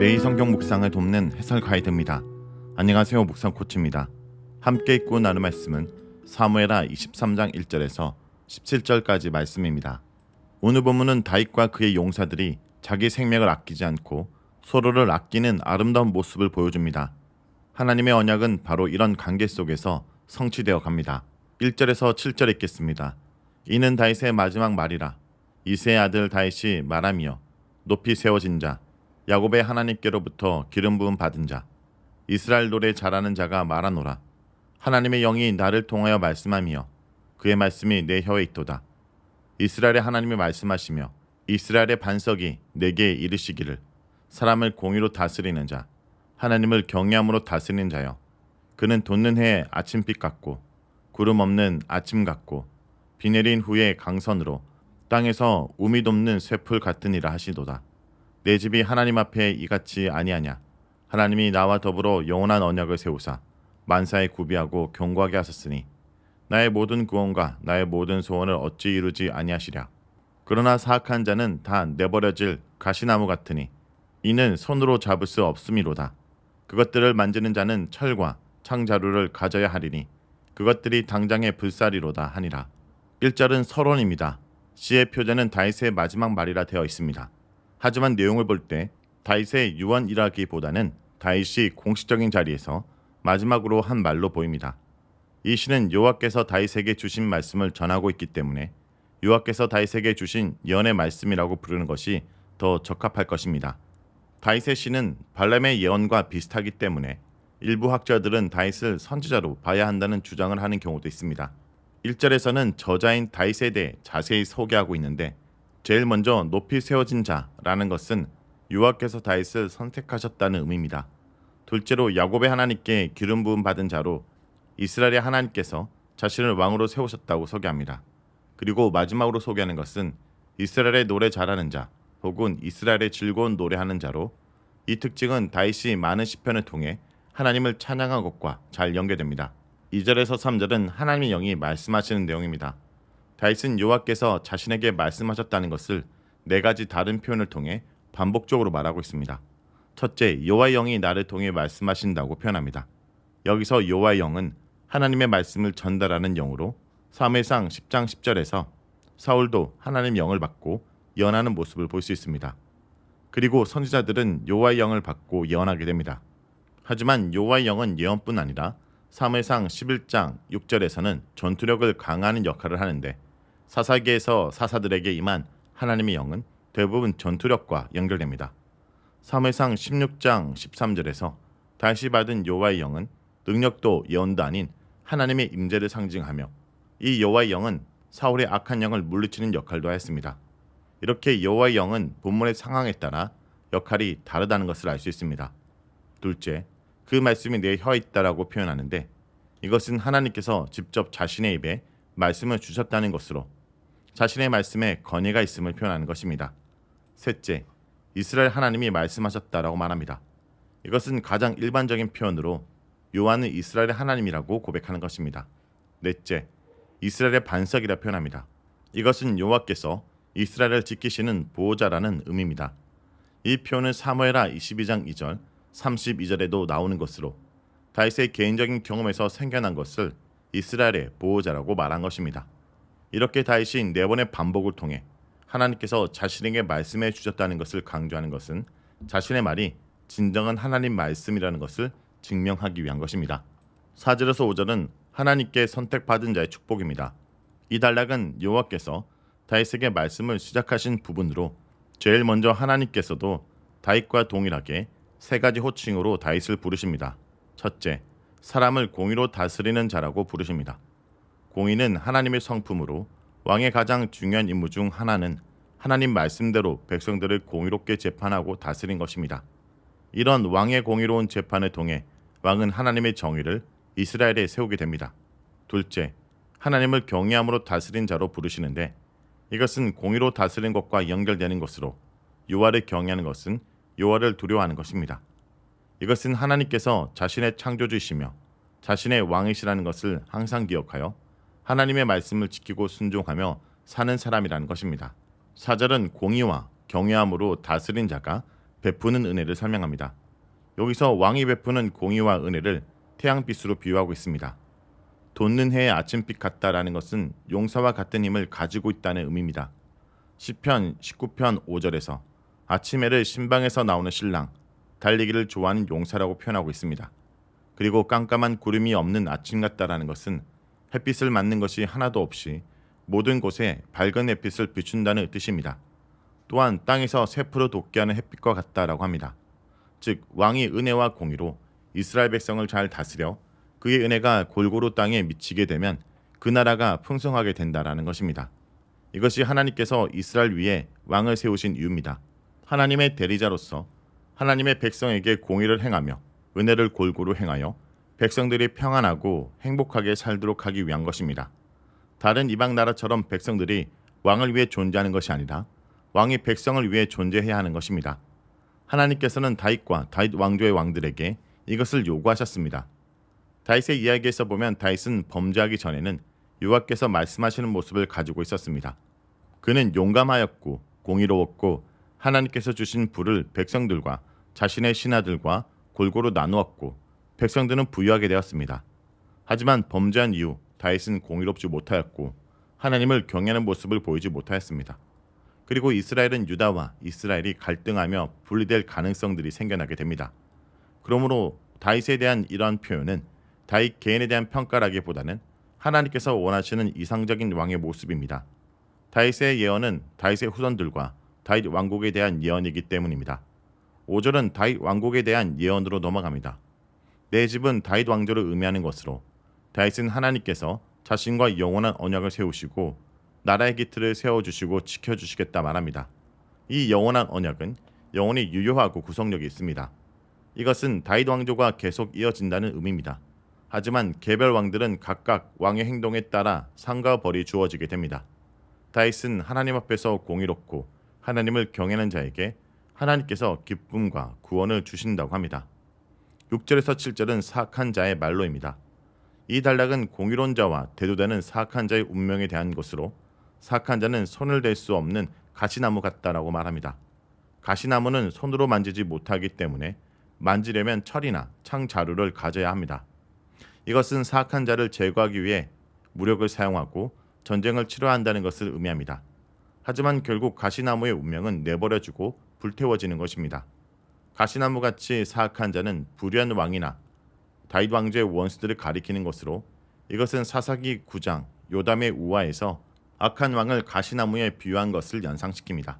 매일 성경 묵상을 돕는 해설 가이드입니다. 안녕하세요. 묵상 코치입니다. 함께 읽고 나눌 말씀은 사무엘하 23장 1절에서 17절까지 말씀입니다. 오늘 본문은 다윗과 그의 용사들이 자기 생명을 아끼지 않고 서로를 아끼는 아름다운 모습을 보여줍니다. 하나님의 언약은 바로 이런 관계 속에서 성취되어 갑니다. 1절에서 7절 읽겠습니다. 이는 다윗의 마지막 말이라 이세의 아들 다윗이 말하며 높이 세워진 자 야곱의 하나님께로부터 기름 부음 받은 자 이스라엘 노래 잘하는 자가 말하노라. 하나님의 영이 나를 통하여 말씀하며 그의 말씀이 내 혀에 있도다. 이스라엘의 하나님이 말씀하시며 이스라엘의 반석이 내게 이르시기를 사람을 공의로 다스리는 자 하나님을 경외함으로 다스리는 자여. 그는 돋는 해의 아침빛 같고 구름 없는 아침 같고 비 내린 후에 강선으로 땅에서 우미 돕는 쇠풀 같으니라 하시도다 내 집이 하나님 앞에 이같이 아니하냐? 하나님이 나와 더불어 영원한 언약을 세우사 만사에 구비하고 경고하게 하셨으니 나의 모든 구원과 나의 모든 소원을 어찌 이루지 아니하시랴? 그러나 사악한 자는 다 내버려질 가시나무 같으니 이는 손으로 잡을 수 없음이로다. 그것들을 만지는 자는 철과 창자루를 가져야 하리니 그것들이 당장의 불살이로다 하니라. 1절은 서론입니다. 시의 표제는 다윗의 마지막 말이라 되어 있습니다 하지만 내용을 볼 때 다윗의 유언이라기보다는 다윗이 공식적인 자리에서 마지막으로 한 말로 보입니다. 이 시는 여호와께서 다윗에게 주신 말씀을 전하고 있기 때문에 여호와께서 다윗에게 주신 예언의 말씀이라고 부르는 것이 더 적합할 것입니다. 다윗의 시는 발람의 예언과 비슷하기 때문에 일부 학자들은 다윗을 선지자로 봐야 한다는 주장을 하는 경우도 있습니다. 1절에서는 저자인 다윗에 대해 자세히 소개하고 있는데 제일 먼저 높이 세워진 자라는 것은 유아께서 다윗을 선택하셨다는 의미입니다. 둘째로 야곱의 하나님께 기름 부음 받은 자로 이스라엘의 하나님께서 자신을 왕으로 세우셨다고 소개합니다. 그리고 마지막으로 소개하는 것은 이스라엘의 노래 잘하는 자 혹은 이스라엘의 즐거운 노래하는 자로 이 특징은 다윗이 많은 시편을 통해 하나님을 찬양한 것과 잘 연계됩니다. 2절에서 3절은 하나님의 영이 말씀하시는 내용입니다. 다윗은 여호와께서 자신에게 말씀하셨다는 것을 네 가지 다른 표현을 통해 반복적으로 말하고 있습니다. 첫째, 여호와의 영이 나를 통해 말씀하신다고 표현합니다. 여기서 여호와의 영은 하나님의 말씀을 전달하는 영으로 사무엘상 10장 10절에서 사울도 하나님 영을 받고 예언하는 모습을 볼 수 있습니다. 그리고 선지자들은 여호와의 영을 받고 예언하게 됩니다. 하지만 여호와의 영은 예언뿐 아니라 사무엘상 11장 6절에서는 전투력을 강화하는 역할을 하는데 사사기에서 사사들에게 임한 하나님의 영은 대부분 전투력과 연결됩니다. 사무엘상 16장 13절에서 다시 받은 여호와의 영은 능력도 예언도 아닌 하나님의 임재를 상징하며 이 여호와의 영은 사울의 악한 영을 물리치는 역할도 하였습니다. 이렇게 여호와의 영은 본문의 상황에 따라 역할이 다르다는 것을 알 수 있습니다. 둘째, 그 말씀이 내 혀에 있다라고 표현하는데 이것은 하나님께서 직접 자신의 입에 말씀을 주셨다는 것으로 자신의 말씀에 건의가 있음을 표현하는 것입니다. 셋째, 이스라엘 하나님이 말씀하셨다라고 말합니다. 이것은 가장 일반적인 표현으로 요한은 이스라엘의 하나님이라고 고백하는 것입니다. 넷째, 이스라엘의 반석이라 표현합니다. 이것은 여호와께서 이스라엘을 지키시는 보호자라는 의미입니다. 이 표현은 사무엘하 22장 2절, 32절에도 나오는 것으로 다윗의 개인적인 경험에서 생겨난 것을 이스라엘의 보호자라고 말한 것입니다. 이렇게 다윗이 네 번의 반복을 통해 하나님께서 자신에게 말씀해 주셨다는 것을 강조하는 것은 자신의 말이 진정한 하나님 말씀이라는 것을 증명하기 위한 것입니다. 4절에서 5절은 하나님께 선택받은 자의 축복입니다. 이 단락은 여호와께서 다윗에게 말씀을 시작하신 부분으로 제일 먼저 하나님께서도 다윗과 동일하게 세 가지 호칭으로 다윗을 부르십니다. 첫째, 사람을 공의로 다스리는 자라고 부르십니다. 공의는 하나님의 성품으로 왕의 가장 중요한 임무 중 하나는 하나님 말씀대로 백성들을 공의롭게 재판하고 다스린 것입니다. 이런 왕의 공의로운 재판을 통해 왕은 하나님의 정의를 이스라엘에 세우게 됩니다. 둘째, 하나님을 경외함으로 다스린 자로 부르시는데 이것은 공의로 다스린 것과 연결되는 것으로 요하를 경외하는 것은 요하를 두려워하는 것입니다. 이것은 하나님께서 자신의 창조주이시며 자신의 왕이시라는 것을 항상 기억하여 하나님의 말씀을 지키고 순종하며 사는 사람이라는 것입니다. 사절은 공의와 경외함으로 다스린 자가 베푸는 은혜를 설명합니다. 여기서 왕이 베푸는 공의와 은혜를 태양빛으로 비유하고 있습니다. 돋는 해의 아침빛 같다라는 것은 용사와 같은 힘을 가지고 있다는 의미입니다. 시편 19편 5절에서 아침 해를 신방에서 나오는 신랑, 달리기를 좋아하는 용사라고 표현하고 있습니다. 그리고 깜깜한 구름이 없는 아침 같다라는 것은 햇빛을 맞는 것이 하나도 없이 모든 곳에 밝은 햇빛을 비춘다는 뜻입니다. 또한 땅에서 세프로 돋게 하는 햇빛과 같다라고 합니다. 즉 왕이 은혜와 공의로 이스라엘 백성을 잘 다스려 그의 은혜가 골고루 땅에 미치게 되면 그 나라가 풍성하게 된다라는 것입니다. 이것이 하나님께서 이스라엘 위에 왕을 세우신 이유입니다. 하나님의 대리자로서 하나님의 백성에게 공의를 행하며 은혜를 골고루 행하여 백성들이 평안하고 행복하게 살도록 하기 위한 것입니다. 다른 이방 나라처럼 백성들이 왕을 위해 존재하는 것이 아니라 왕이 백성을 위해 존재해야 하는 것입니다. 하나님께서는 다윗과 다윗 왕조의 왕들에게 이것을 요구하셨습니다. 다윗의 이야기에서 보면 다윗은 범죄하기 전에는 여호와께서 말씀하시는 모습을 가지고 있었습니다. 그는 용감하였고 공의로웠고 하나님께서 주신 부를 백성들과 자신의 신하들과 골고루 나누었고 백성들은 부유하게 되었습니다. 하지만 범죄한 이후 다윗은 공의롭지 못하였고 하나님을 경외하는 모습을 보이지 못하였습니다. 그리고 이스라엘은 유다와 이스라엘이 갈등하며 분리될 가능성들이 생겨나게 됩니다. 그러므로 다윗에 대한 이러한 표현은 다윗 개인에 대한 평가라기보다는 하나님께서 원하시는 이상적인 왕의 모습입니다. 다윗의 예언은 다윗의 후손들과 다윗 왕국에 대한 예언이기 때문입니다. 5절은 다윗 왕국에 대한 예언으로 넘어갑니다. 내 집은 다윗 왕조를 의미하는 것으로 다윗은 하나님께서 자신과 영원한 언약을 세우시고 나라의 기틀을 세워주시고 지켜주시겠다 말합니다. 이 영원한 언약은 영원히 유효하고 구속력이 있습니다. 이것은 다윗 왕조가 계속 이어진다는 의미입니다. 하지만 개별 왕들은 각각 왕의 행동에 따라 상과 벌이 주어지게 됩니다. 다윗은 하나님 앞에서 공의롭고 하나님을 경외하는 자에게 하나님께서 기쁨과 구원을 주신다고 합니다. 6절에서 7절은 사악한 자의 말로입니다. 이 단락은 공의로운 자와 대두되는 사악한 자의 운명에 대한 것으로 사악한 자는 손을 댈 수 없는 가시나무 같다라고 말합니다. 가시나무는 손으로 만지지 못하기 때문에 만지려면 철이나 창 자루를 가져야 합니다. 이것은 사악한 자를 제거하기 위해 무력을 사용하고 전쟁을 치러야 한다는 것을 의미합니다. 하지만 결국 가시나무의 운명은 내버려주고 불태워지는 것입니다. 가시나무 같이 사악한 자는 불의한 왕이나 다윗 왕조의 원수들을 가리키는 것으로 이것은 사사기 9장 요담의 우화에서 악한 왕을 가시나무에 비유한 것을 연상시킵니다.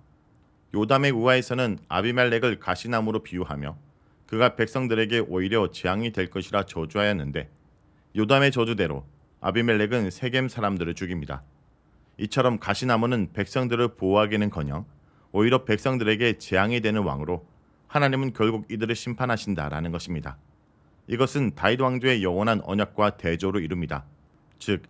요담의 우화에서는 아비멜렉을 가시나무로 비유하며 그가 백성들에게 오히려 재앙이 될 것이라 저주하였는데 요담의 저주대로 아비멜렉은 세겜 사람들을 죽입니다. 이처럼 가시나무는 백성들을 보호하기는커녕 오히려 백성들에게 재앙이 되는 왕으로 하나님은 결국 이들을 심판하신다라는 것입니다. 이것은 다윗 왕조의 영원한 언약과 대조로 이룹니다. 즉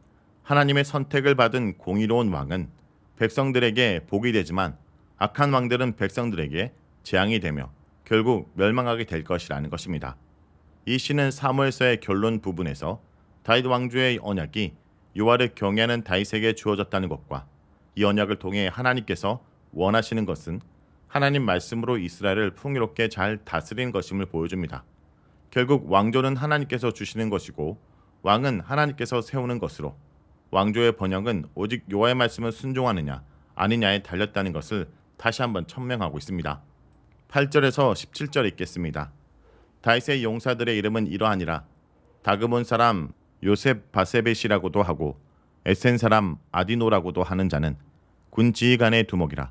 하나님의 선택을 받은 공의로운 왕은 백성들에게 복이 되지만 악한 왕들은 백성들에게 재앙이 되며 결국 멸망하게 될 것이라는 것입니다. 이 시는 사무엘서의 결론 부분에서 다윗 왕조의 언약이 요하를 경외하는 다윗에게 주어졌다는 것과 이 언약을 통해 하나님께서 원하시는 것은 하나님 말씀으로 이스라엘을 풍요롭게 잘 다스리는 것임을 보여줍니다. 결국 왕조는 하나님께서 주시는 것이고 왕은 하나님께서 세우는 것으로 왕조의 번영은 오직 요하의 말씀을 순종하느냐 아니냐에 달렸다는 것을 다시 한번 천명하고 있습니다. 8절에서 17절 읽겠습니다. 다윗의 용사들의 이름은 이러하니라 다그몬 사람 요셉 바세벳이라고도 하고 에센 사람 아디노라고도 하는 자는 군 지휘관의 두목이라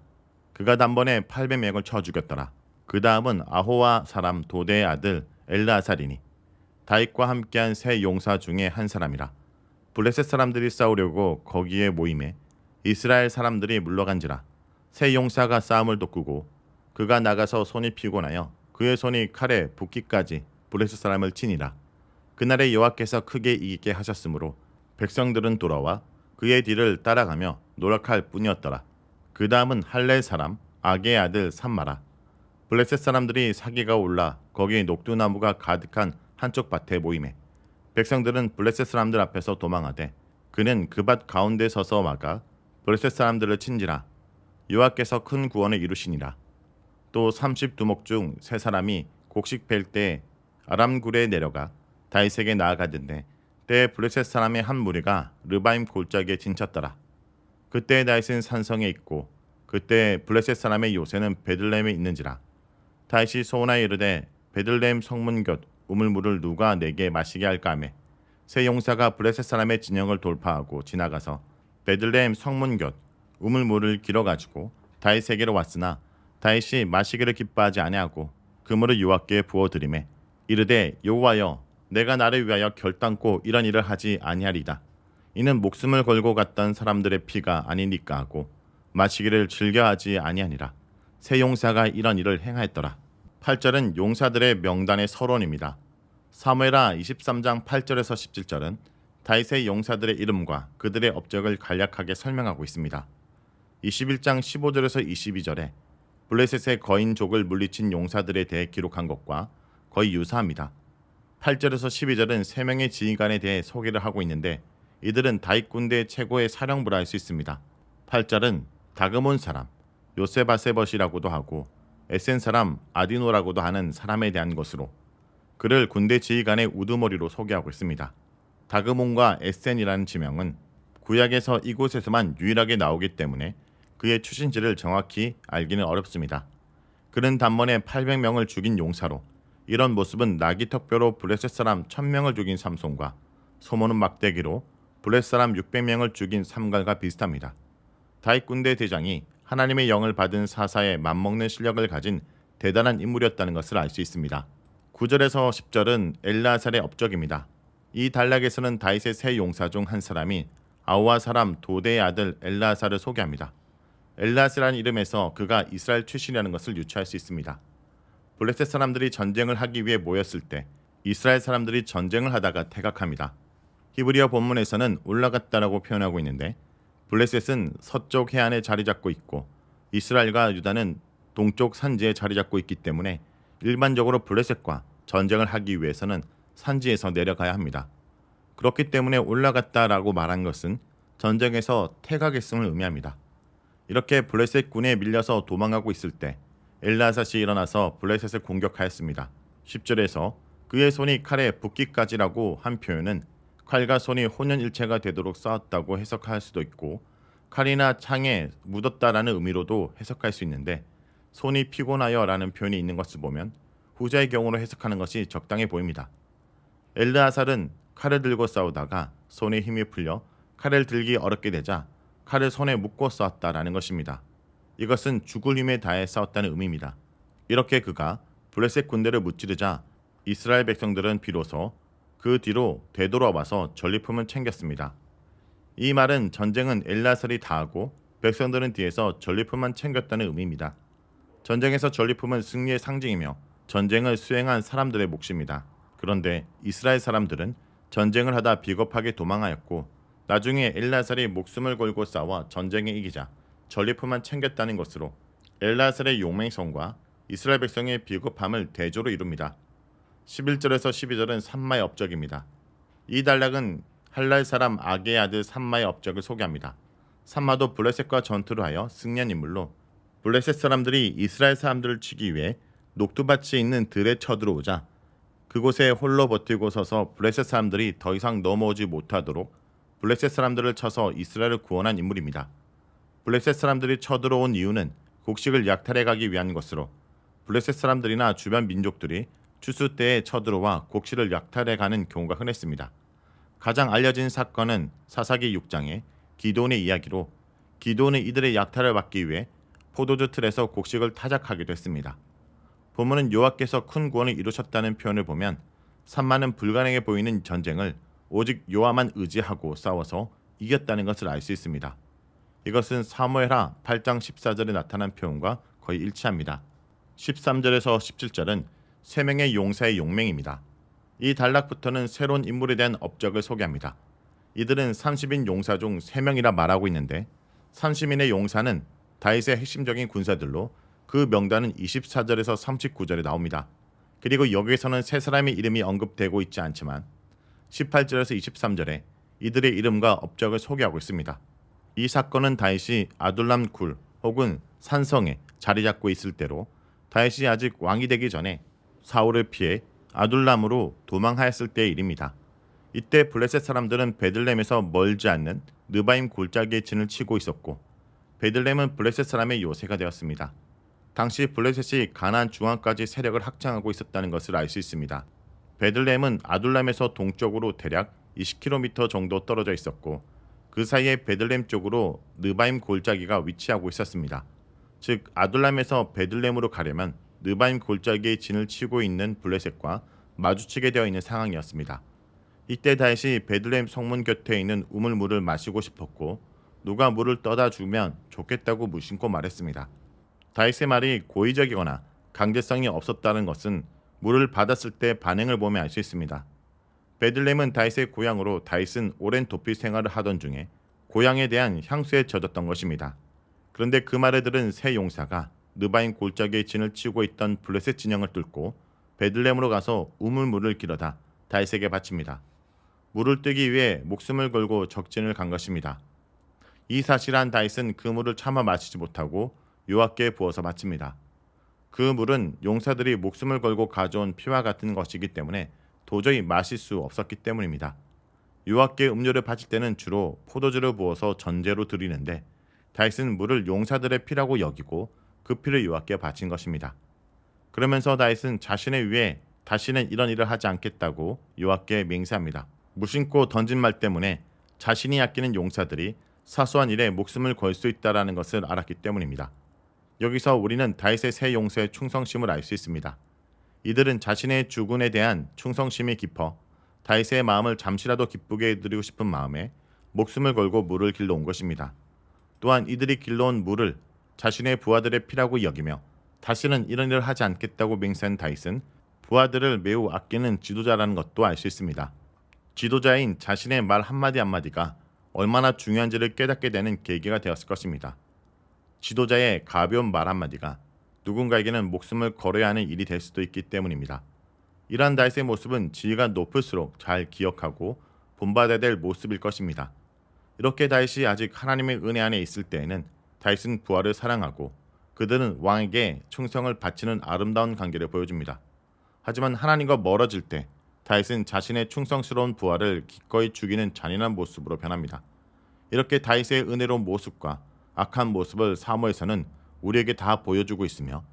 그가 단번에 800명을 쳐 죽였더라. 그 다음은 아호와 사람 도대의 아들 엘라사리니 다윗과 함께한 세 용사 중에 한 사람이라. 블레셋 사람들이 싸우려고 거기에 모임에 이스라엘 사람들이 물러간지라. 세 용사가 싸움을 돕고 그가 나가서 손이 피곤하여 그의 손이 칼에 붓기까지 블레셋 사람을 치니라. 그날에 여호와께서 크게 이기게 하셨으므로 백성들은 돌아와 그의 뒤를 따라가며 노력할 뿐이었더라. 그 다음은 할렐 사람 아게의 아들 산마라. 블레셋 사람들이 사기가 올라 거기에 녹두나무가 가득한 한쪽 밭에 모임에 백성들은 블레셋 사람들 앞에서 도망하되 그는 그 밭 가운데 서서 막아 블레셋 사람들을 친지라 여호와께서 큰 구원을 이루시니라. 또 30두목 중 세 사람이 곡식 벨 때 아람굴에 내려가 다윗에게 나아가던데 때에 블레셋 사람의 한 무리가 르바임 골짜기에 진쳤더라. 그때 다윗은 산성에 있고 그때 블레셋 사람의 요새는 베들레헴에 있는지라. 다윗이 소원하여 이르되 베들레헴 성문 곁 우물물을 누가 내게 마시게 할까 하매 세 용사가 블레셋 사람의 진영을 돌파하고 지나가서 베들레헴 성문 곁 우물물을 길어 가지고 다윗에게로 왔으나 다윗이 마시기를 기뻐하지 아니하고 그물을 여호와께 부어 드리매 이르되 여호와여 내가 나를 위하여 결단코 이런 일을 하지 아니하리다 이는 목숨을 걸고 갔던 사람들의 피가 아니니까 하고 마시기를 즐겨하지 아니하니라 세 용사가 이런 일을 행하였더라 8절은 용사들의 명단의 서론입니다 사무엘하 23장 8절에서 17절은 다윗의 용사들의 이름과 그들의 업적을 간략하게 설명하고 있습니다. 21장 15절에서 22절에 블레셋의 거인족을 물리친 용사들에 대해 기록한 것과 거의 유사합니다. 8절에서 12절은 세 명의 지휘관에 대해 소개를 하고 있는데 이들은 다윗 군대 최고의 사령부라 할 수 있습니다. 8절은 다그몬 사람 요세바세벗이라고도 하고 에센 사람 아디노라고도 하는 사람에 대한 것으로 그를 군대 지휘관의 우두머리로 소개하고 있습니다. 다그몬과 에센이라는 지명은 구약에서 이곳에서만 유일하게 나오기 때문에 그의 출신지를 정확히 알기는 어렵습니다. 그는 단번에 800명을 죽인 용사로 이런 모습은 나기 턱뼈로 블레셋 사람 1000명을 죽인 삼손과 소모는 막대기로 블레셋 사람 600명을 죽인 삼갈과 비슷합니다. 다윗 군대 대장이 하나님의 영을 받은 사사에 맞먹는 실력을 가진 대단한 인물이었다는 것을 알 수 있습니다. 9절에서 10절은 엘라살의 업적입니다. 이 단락에서는 다윗의 세 용사 중 한 사람이 아우아 사람 도대의 아들 엘라사를 소개합니다. 엘라스라는 이름에서 그가 이스라엘 출신이라는 것을 유추할 수 있습니다. 블레셋 사람들이 전쟁을 하기 위해 모였을 때 이스라엘 사람들이 전쟁을 하다가 퇴각합니다. 히브리어 본문에서는 올라갔다라고 표현하고 있는데 블레셋은 서쪽 해안에 자리 잡고 있고 이스라엘과 유다는 동쪽 산지에 자리 잡고 있기 때문에 일반적으로 블레셋과 전쟁을 하기 위해서는 산지에서 내려가야 합니다. 그렇기 때문에 올라갔다라고 말한 것은 전쟁에서 퇴각했음을 의미합니다. 이렇게 블레셋 군에 밀려서 도망가고 있을 때 엘라사시 일어나서 블레셋을 공격하였습니다. 10절에서 그의 손이 칼에 붓기까지라고 한 표현은 칼과 손이 혼연일체가 되도록 싸웠다고 해석할 수도 있고 칼이나 창에 묻었다라는 의미로도 해석할 수 있는데 손이 피곤하여라는 표현이 있는 것을 보면 후자의 경우로 해석하는 것이 적당해 보입니다. 엘르아살은 칼을 들고 싸우다가 손에 힘이 풀려 칼을 들기 어렵게 되자 칼을 손에 묶고 싸웠다라는 것입니다. 이것은 죽을 힘에 다해 싸웠다는 의미입니다. 이렇게 그가 블레셋 군대를 무찌르자 이스라엘 백성들은 비로소 그 뒤로 되돌아와서 전리품을 챙겼습니다. 이 말은 전쟁은 엘라살이 다 하고 백성들은 뒤에서 전리품만 챙겼다는 의미입니다. 전쟁에서 전리품은 승리의 상징이며 전쟁을 수행한 사람들의 몫입니다. 그런데 이스라엘 사람들은 전쟁을 하다 비겁하게 도망하였고 나중에 엘라살이 목숨을 걸고 싸워 전쟁에 이기자 전리품만 챙겼다는 것으로 엘라살의 용맹성과 이스라엘 백성의 비겁함을 대조로 이룹니다. 11절에서 12절은 산마의 업적입니다. 이 단락은 할랄 사람 아게의 아들 산마의 업적을 소개합니다. 산마도 블레셋과 전투를 하여 승리한 인물로 블레셋 사람들이 이스라엘 사람들을 치기 위해 녹두밭이 있는 들에 쳐들어오자 그곳에 홀로 버티고 서서 블레셋 사람들이 더 이상 넘어오지 못하도록 블레셋 사람들을 쳐서 이스라엘을 구원한 인물입니다. 블레셋 사람들이 쳐들어온 이유는 곡식을 약탈해 가기 위한 것으로 블레셋 사람들이나 주변 민족들이 추수 때에 쳐들어와 곡식을 약탈해 가는 경우가 흔했습니다. 가장 알려진 사건은 사사기 6장의 기도원의 이야기로 기도원은 이들의 약탈을 막기 위해 포도주 틀에서 곡식을 타작하기도 했습니다. 본문은 여호와께서 큰 구원을 이루셨다는 표현을 보면 산마는 불가능해 보이는 전쟁을 오직 여호와만 의지하고 싸워서 이겼다는 것을 알 수 있습니다. 이것은 사무엘하 8장 14절에 나타난 표현과 거의 일치합니다. 13절에서 17절은 세 명의 용사의 용맹입니다. 이 단락부터는 새로운 인물에 대한 업적을 소개합니다. 이들은 30인 용사 중 3명이라 말하고 있는데 30인의 용사는 다윗의 핵심적인 군사들로 그 명단은 24절에서 39절에 나옵니다. 그리고 여기에서는 세 사람의 이름이 언급되고 있지 않지만 18절에서 23절에 이들의 이름과 업적을 소개하고 있습니다. 이 사건은 다윗이 아둘람 굴 혹은 산성에 자리 잡고 있을 때로 다윗이 아직 왕이 되기 전에 사울을 피해 아둘람으로 도망하였을 때의 일입니다. 이때 블레셋 사람들은 베들렘에서 멀지 않는 느바임 골짜기에 진을 치고 있었고 베들렘은 블레셋 사람의 요새가 되었습니다. 당시 블레셋이 가나안 중앙까지 세력을 확장하고 있었다는 것을 알 수 있습니다. 베들렘은 아둘람에서 동쪽으로 대략 20km 정도 떨어져 있었고 그 사이에 베들렘 쪽으로 느바임 골짜기가 위치하고 있었습니다. 즉 아둘람에서 베들렘으로 가려면 느바임 골짜기에 진을 치고 있는 블레셋과 마주치게 되어 있는 상황이었습니다. 이때 다시 베들렘 성문 곁에 있는 우물물을 마시고 싶었고 누가 물을 떠다 주면 좋겠다고 무심코 말했습니다. 다윗의 말이 고의적이거나 강제성이 없었다는 것은 물을 받았을 때 반응을 보면 알 수 있습니다. 베들렘은 다윗의 고향으로 다윗은 오랜 도피 생활을 하던 중에 고향에 대한 향수에 젖었던 것입니다. 그런데 그 말을 들은 새 용사가 느바인 골짜기에 진을 치고 있던 블레셋 진영을 뚫고 베들렘으로 가서 우물물을 길어다 다윗에게 바칩니다. 물을 뜨기 위해 목숨을 걸고 적진을 간 것입니다. 이 사실한 다윗은 그 물을 참아 마시지 못하고 요압께 부어서 바칩니다. 그 물은 용사들이 목숨을 걸고 가져온 피와 같은 것이기 때문에 도저히 마실 수 없었기 때문입니다. 요압께 음료를 바칠 때는 주로 포도주를 부어서 전제로 드리는데 다윗은 물을 용사들의 피라고 여기고 그 피를 요압께 바친 것입니다. 그러면서 다윗은 자신의 위에 다시는 이런 일을 하지 않겠다고 요압께 맹세합니다. 무심코 던진 말 때문에 자신이 아끼는 용사들이 사소한 일에 목숨을 걸 수 있다라는 것을 알았기 때문입니다. 여기서 우리는 다윗의 새 용사의 충성심을 알 수 있습니다. 이들은 자신의 주군에 대한 충성심이 깊어 다윗의 마음을 잠시라도 기쁘게 해드리고 싶은 마음에 목숨을 걸고 물을 길러온 것입니다. 또한 이들이 길러온 물을 자신의 부하들의 피라고 여기며 다시는 이런 일을 하지 않겠다고 맹세한 다윗은 부하들을 매우 아끼는 지도자라는 것도 알 수 있습니다. 지도자인 자신의 말 한마디 한마디가 얼마나 중요한지를 깨닫게 되는 계기가 되었을 것입니다. 지도자의 가벼운 말 한마디가 누군가에게는 목숨을 걸어야 하는 일이 될 수도 있기 때문입니다. 이러한 다윗의 모습은 지위가 높을수록 잘 기억하고 본받아야 될 모습일 것입니다. 이렇게 다윗이 아직 하나님의 은혜 안에 있을 때에는 다윗은 부하를 사랑하고 그들은 왕에게 충성을 바치는 아름다운 관계를 보여줍니다. 하지만 하나님과 멀어질 때 다윗은 자신의 충성스러운 부하를 기꺼이 죽이는 잔인한 모습으로 변합니다. 이렇게 다윗의 은혜로운 모습과 악한 모습을 사무에서는 우리에게 다 보여주고 있으며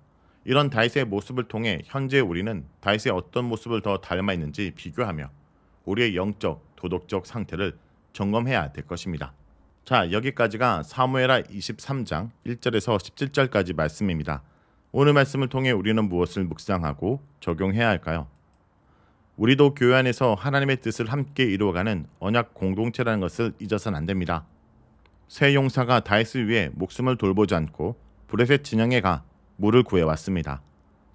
이런 다윗의 모습을 통해 현재 우리는 다윗의 어떤 모습을 더 닮아 있는지 비교하며 우리의 영적, 도덕적 상태를 점검해야 될 것입니다. 자, 여기까지가 사무엘하 23장 1절에서 17절까지 말씀입니다. 오늘 말씀을 통해 우리는 무엇을 묵상하고 적용해야 할까요? 우리도 교회 안에서 하나님의 뜻을 함께 이루어가는 언약 공동체라는 것을 잊어서는 안 됩니다. 새 용사가 다윗을 위해 목숨을 돌보지 않고 브레셋 진영에 가 물을 구해 왔습니다.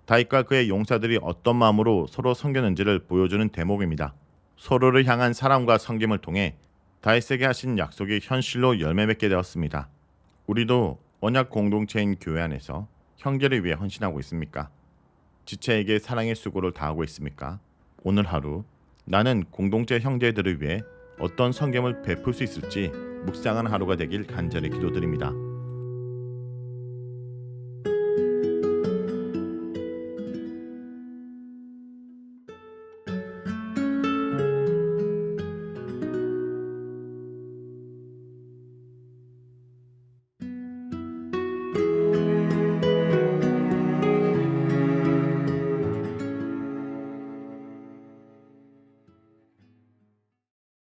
다윗과 그의 용사들이 어떤 마음으로 서로 섬겼는지를 보여주는 대목입니다. 서로를 향한 사랑과 섬김을 통해 다윗에게 하신 약속이 현실로 열매 맺게 되었습니다. 우리도 언약 공동체인 교회 안에서 형제를 위해 헌신하고 있습니까? 지체에게 사랑의 수고를 다하고 있습니까? 오늘 하루 나는 공동체 형제들을 위해 어떤 성김을 베풀 수 있을지 묵상하는 하루가 되길 간절히 기도드립니다.